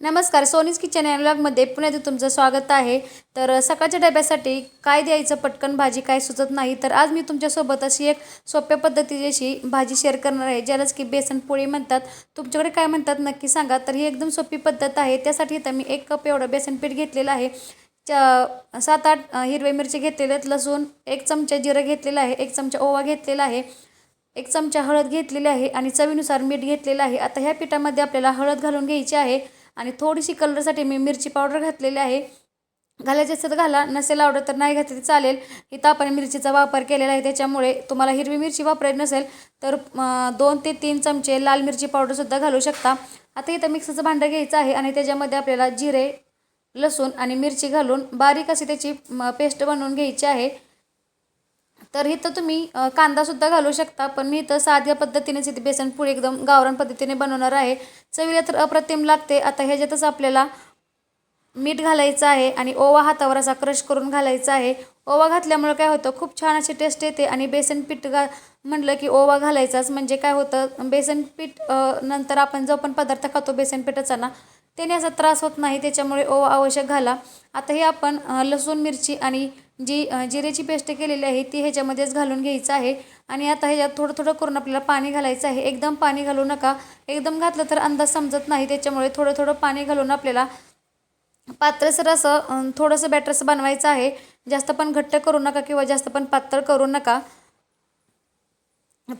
नमस्कार सोनीज किचन या पुण्यात तुमचं स्वागत आहे. तर सकाळच्या डब्यासाठी काय द्यायचं? पटकन भाजी काय सुचत नाही. तर आज मी तुमच्यासोबत अशी एक सोप्या पद्धतीची अशी भाजी शेअर करणार आहे ज्यालाच की बेसन पोळी म्हणतात. तुमच्याकडे काय म्हणतात नक्की सांगा. तर ही एकदम सोपी पद्धत आहे. त्यासाठी इथं मी एक कप एवढं बेसन पीठ घेतलेलं आहे. च सात आठ अ, हिरव्या मिरची घेतलेल्या आहेत लसूण एक चमचा जिरं घेतलेलं आहे एक चमचा ओवा घेतलेला आहे एक चमचा हळद घेतलेली आहे आणि चवीनुसार मीठ घेतलेलं आहे. आता ह्या पिठामध्ये आपल्याला हळद घालून घ्यायची आहे. आणि थोडीशी कलरसाठी मी मिरची पावडर घातलेली आहे. घालायचे असेल तर घाला नसेल आवडत तर नाही घातली चालेल. इथं आपण मिरचीचा वापर केलेला आहे त्याच्यामुळे तुम्हाला हिरवी मिरची वापरायची नसेल तर दोन ते तीन चमचे लाल मिरची पावडरसुद्धा घालू शकता. आता इथं मिक्सरचं भांडं घ्यायचं आहे आणि त्याच्यामध्ये आपल्याला जिरे लसूण आणि मिरची घालून बारीक अशी त्याची पेस्ट बनवून घ्यायची आहे. तर इथं तुम्ही कांदासुद्धा घालू शकता पण मी इथं साध्या पद्धतीनेच इथे बेसन पुरी एकदम गावरान पद्धतीने बनवणार आहे. चवीला तर अप्रतिम लागते. आता ह्याच्यातच आपल्याला मीठ घालायचं आहे आणि ओवा हातावर असा क्रश करून घालायचा आहे. ओवा घातल्यामुळे काय होतं खूप छान अशी टेस्ट येते आणि बेसन पीठ घा म्हटलं की ओवा घालायचाच. म्हणजे काय होतं बेसन पीठ नंतर आपण जो पण पदार्थ खातो बेसन पिठाचा ना त्याने असा त्रास होत नाही त्याच्यामुळे ओवा आवश्यक घाला. आता हे आपण लसूण मिरची आणि जी जिरेची पेस्ट केलेली आहे ती ह्याच्यामध्येच घालून घ्यायचं आहे. आणि आता ह्याच्यात थोडं थोडं करून आपल्याला पाणी घालायचं आहे. एकदम पाणी घालू नका. एकदम घातलं तर अंदाज समजत नाही त्याच्यामुळे थोडं थोडं पाणी घालून आपल्याला पात्रसर असं थोडंसं बॅटरसं बनवायचं आहे. जास्त पण घट्ट करू नका किंवा जास्त पण पातळ करू नका.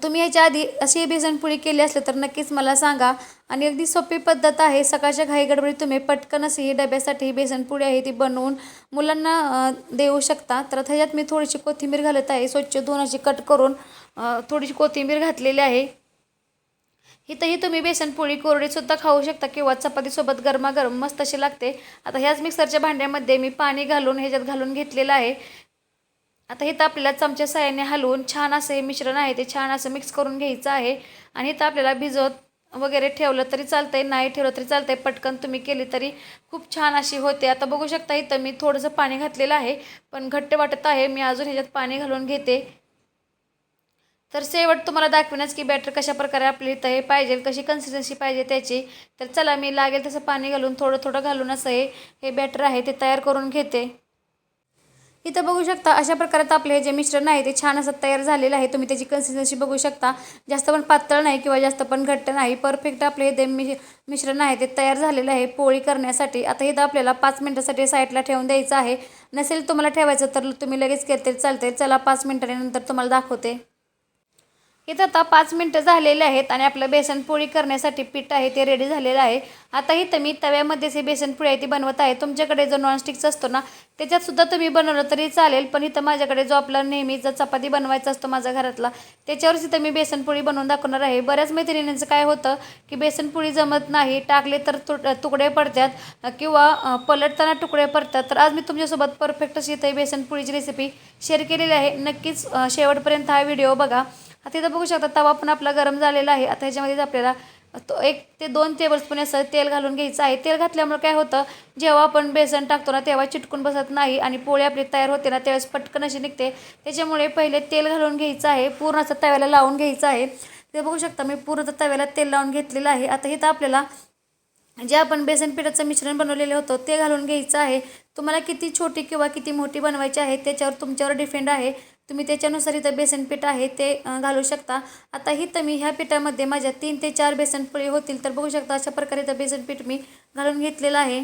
तुम्ही याच्या आधी अशी बेसनपोळी केली असली तर नक्कीच मला सांगा. आणि अगदी सोपी पद्धत आहे. सकाळच्या घाई गडबडीत तुम्ही पटकन अशी ही डब्यासाठी ही बेसनपोळी आहे ती बनवून मुलांना देऊ शकता. तर ह्याच्यात मी थोडीशी कोथिंबीर घालत आहे. स्वच्छ धुवून अशी कट करून थोडीशी कोथिंबीर घातलेली आहे. इथंही तुम्ही बेसनपोळी कोरडीसुद्धा खाऊ शकता किंवा चपातीसोबत गरमागरम मस्त अशी लागते. आता ह्याच मिक्सरच्या भांड्यामध्ये मी पाणी घालून ह्याच्यात घालून घेतलेलं आहे. आता इथं आपल्याला चमच्या साह्याने हलवून छान असं हे मिश्रण आहे ते छान असं मिक्स करून घ्यायचं आहे. आणि इथं आपल्याला भिजवत वगैरे ठेवलं तरी चालतंय नाही ठेवलं तरी चालतंय पटकन तुम्ही केली तरी खूप छान अशी होते. आता बघू शकता इथं मी थोडंसं पाणी घातलेलं आहे पण घट्ट वाटत आहे. मी अजून ह्याच्यात पाणी घालून घेते. तर शेवट तुम्हाला दाखविनच की बॅटर कशा प्रकारे आपली इथं हे पाहिजे कशी कन्सिस्टन्सी पाहिजे त्याची. तर चला मी लागेल तसं पाणी घालून थोडं थोडं घालून असं हे हे बॅटर आहे ते तयार करून घेते. इथं बघू शकता अशा प्रकारात आपले हे जे मिश्रण आहे ते छान असं तयार झालेलं आहे. तुम्ही त्याची कन्सिस्टन्सी बघू शकता. जास्त पण पातळ नाही किंवा जास्त पण घट्ट नाही. परफेक्ट आपले हे ते मिश मिश्रण आहे ते तयार झालेलं आहे पोळी करण्यासाठी. आता इथं आपल्याला पाच मिनटासाठी साईडला ठेवून द्यायचं आहे. नसेल तुम्हाला ठेवायचं तर तुम्ही लगेच केलं तरी चालते चला पाच मिनटानंतर तुम्हाला दाखवते. इथं आता पाच मिनटं झालेले आहेत आणि आपलं बेसन पोळी करण्यासाठी पीठ आहे ते रेडी झालेलं आहे. आता इथं मी तव्यामध्येच हे बेसन पोळी आहे ती बनवत आहे. तुमच्याकडे जो नॉनस्टिकचा असतो ना त्याच्यातसुद्धा तुम्ही बनवलं तरी चालेल पण इथं माझ्याकडे जो आपला नेहमीचा चपाती बनवायचा असतो माझ्या घरातला त्याच्यावरच इथं मी बेसनपोळी बनवून दाखवणार आहे. बऱ्याच मैत्रिणींचं काय होतं की बेसनपोळी जमत नाही टाकले तर तु तुकडे पडतात किंवा पलटताना तुकडे पडतात. तर आज मी तुमच्यासोबत परफेक्ट अशी इथं बेसनपोळीची रेसिपी शेअर केलेली आहे. नक्कीच शेवटपर्यंत हा व्हिडिओ बघा. आता इथं बघू शकता तवा पण आपला गरम झालेला आहे. आता ह्याच्यामध्येच आपल्याला तो एक ते दोन टेबलस्पून असं तेल घालून घ्यायचं आहे. तेल घातल्यामुळे काय होतं जेव्हा आपण बेसन टाकतो ना तेव्हा चिटकून बसत नाही आणि पोळी आपली तयार होते ना त्यावेळेस पटकन अशी निघते. त्याच्यामुळे पहिले तेल घालून घ्यायचं आहे. पूर्ण असं तव्याला लावून घ्यायचं आहे. ते बघू शकता मी पूर्ण तव्याला तेल लावून घेतलेलं आहे. आता इथं आपल्याला जे आपण बेसन पिठाचं मिश्रण बनवलेलं होतं ते घालून घ्यायचं आहे. तुम्हाला किती छोटी किंवा किती मोठी बनवायची आहे त्याच्यावर तुमच्यावर डिपेंड आहे. तुम्ही त्याच्यानुसार इथं बेसन पीठ आहे ते घालू शकता. आता इथं मी ह्या पिठामध्ये माझ्या तीन ते चार बेसन पोळी होतील तर बघू शकता अशा प्रकारे इथं बेसन पीठ मी घालून घेतलेलं आहे.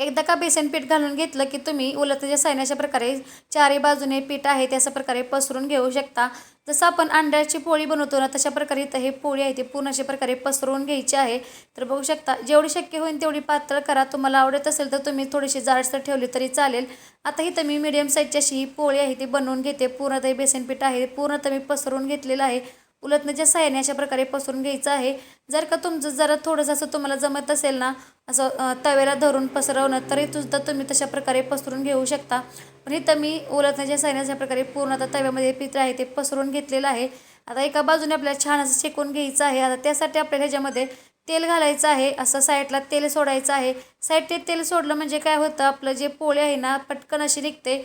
एकदा का बेसन पीठ घालून घेतलं की तुम्ही उलटच्या साईन अशा प्रकारे चारही बाजूने पीठ आहे ते अशा प्रकारे पसरून घेऊ शकता. जसं आपण अंड्याची पोळी बनवतो ना तशा प्रकारे इथं हे पोळी आहे ती पूर्ण अशा प्रकारे पसरवून घ्यायची आहे. तर बघू शकता जेवढी शक्य होईल तेवढी पातळ करा. तुम्हाला आवडत असेल तर तुम्ही थोडीशी जाडसर ठेवली तरी चालेल. आता इथं मी मीडियम साईजची अशी ही पोळी आहे ती बनवून घेते. पूर्णतः बेसन पीठ आहे पूर्णतः मी पसरवून घेतलेलं आहे. उलटण्याच्या साह्याने अशा प्रकारे पसरून घ्यायचं आहे. जर का तुमचं जरा थोडंसं असं तुम्हाला जमत असेल ना असं तव्याला धरून पसरवणं तरी सुद्धा तुम्ही तशा प्रकारे पसरून घेऊ शकता. पण इथं मी उलटण्याच्या साह्याने अशा प्रकारे पूर्ण आता तव्यामध्ये पित्र आहे ते पसरून घेतलेलं आहे. आता एका बाजूने आपल्याला छान असं शेकून घ्यायचं आहे. आता त्यासाठी आपल्याला ह्याच्यामध्ये तेल घालायचं आहे. असं साईडला तेल सोडायचं आहे. साईड ते तेल सोडलं म्हणजे काय होतं आपलं जे पोळे आहे ना पटकन अशी निघते.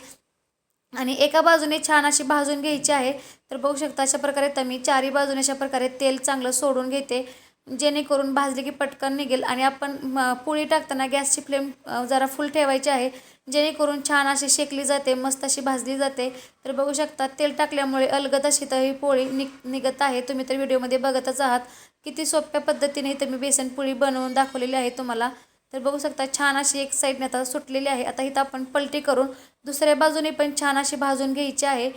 आणि एका बाजूने छान अशी भाजून घ्यायची आहे. तर बघू शकता अशा प्रकारे तर मी चारी बाजूने अशा प्रकारे तेल चांगलं सोडून घेते. जेणेकरून भाजली की पटकन निघेल आणि आपण म, पोळी टाकताना गॅसची फ्लेम जरा फुल ठेवायची आहे. जेणेकरून छान अशी शेकली जाते मस्त अशी भाजली जाते. तर बघू शकता तेल टाकल्यामुळे अलगद अशी तर ही पोळी निघ निघत आहे. तुम्ही तर व्हिडिओमध्ये बघतच आहात. किती सोप्या पद्धतीने तुम्ही मी बेसन पोळी बनवून दाखवलेली आहे तुम्हाला. तर बघू शकता छान अशी एक साईडने आता सुटलेली आहे. आता इथं आपण पलटी करून दुसऱ्या बाजूने पण छान अशी भाजून घ्यायची आहे.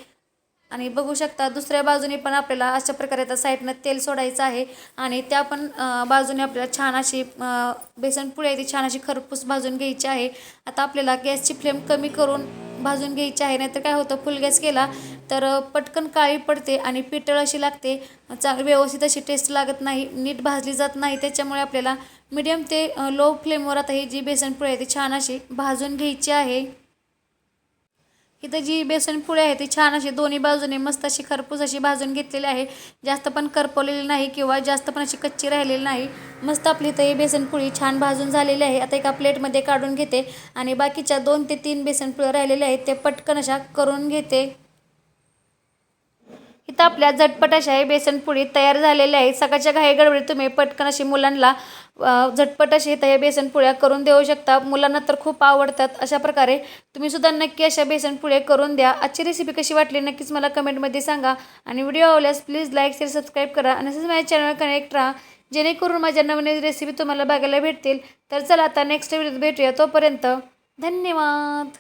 आणि बघू शकता दुसऱ्या बाजूने पण आपल्याला अशा प्रकारे आता साईडनं तेल सोडायचं आहे. आणि त्या पण बाजूने आपल्याला छान अशी बेसन बेसन पुढे ती छान अशी खरपूस भाजून घ्यायची आहे. आता आपल्याला गॅसची फ्लेम कमी करून भाजून घ्यायची आहे नाहीतर काय होतं फुल गॅस केला तर पटकन काळी पडते आणि पितळ अशी लागते. चांगली व्यवस्थित अशी टेस्ट लागत नाही नीट भाजली जात नाही त्याच्यामुळे आपल्याला मिडियम ते लो फ्लेमवर आता ही जी बेसन आहे ती छान अशी भाजून घ्यायची आहे. इथं जी बेसन पोळी आहे ती छान अशी दोन्ही बाजूने मस्त अशी खरपूस अशी भाजून घेतलेली आहे. जास्त पण करपवलेली नाही किंवा जास्त पण अशी कच्ची राहिलेली नाही. मस्त आपली इथं ही बेसन पोळी छान भाजून झालेली आहे. आता एका प्लेटमध्ये काढून घेते आणि बाकीच्या दोन ते तीन बेसन पोळ्या राहिलेल्या आहेत ते पटकन अशा करून घेते. इथं आपल्या झटपट अशा हे बेसनपोळी तयार झालेल्या आहेत. सकाळच्या घाई गडबडीत तुम्ही पटकन अशी मुलांना झटपट अशी इथं हे बेसनपोळ्या करून देऊ शकता. मुलांना तर खूप आवडतात. अशा प्रकारे तुम्ही सुद्धा नक्की अशा बेसनपोळ्या करून द्या. आजची रेसिपी कशी वाटली नक्कीच मला कमेंटमध्ये सांगा. आणि व्हिडिओ आवडल्यास प्लीज लाईक शेअर सबस्क्राईब करा. आणि असंच माझ्या चॅनल कनेक्ट राहा. जेणेकरून माझ्या नवीन रेसिपी तुम्हाला बघायला भेटतील. तर चला आता नेक्स्ट व्हिडिओत भेटूया. तोपर्यंत धन्यवाद.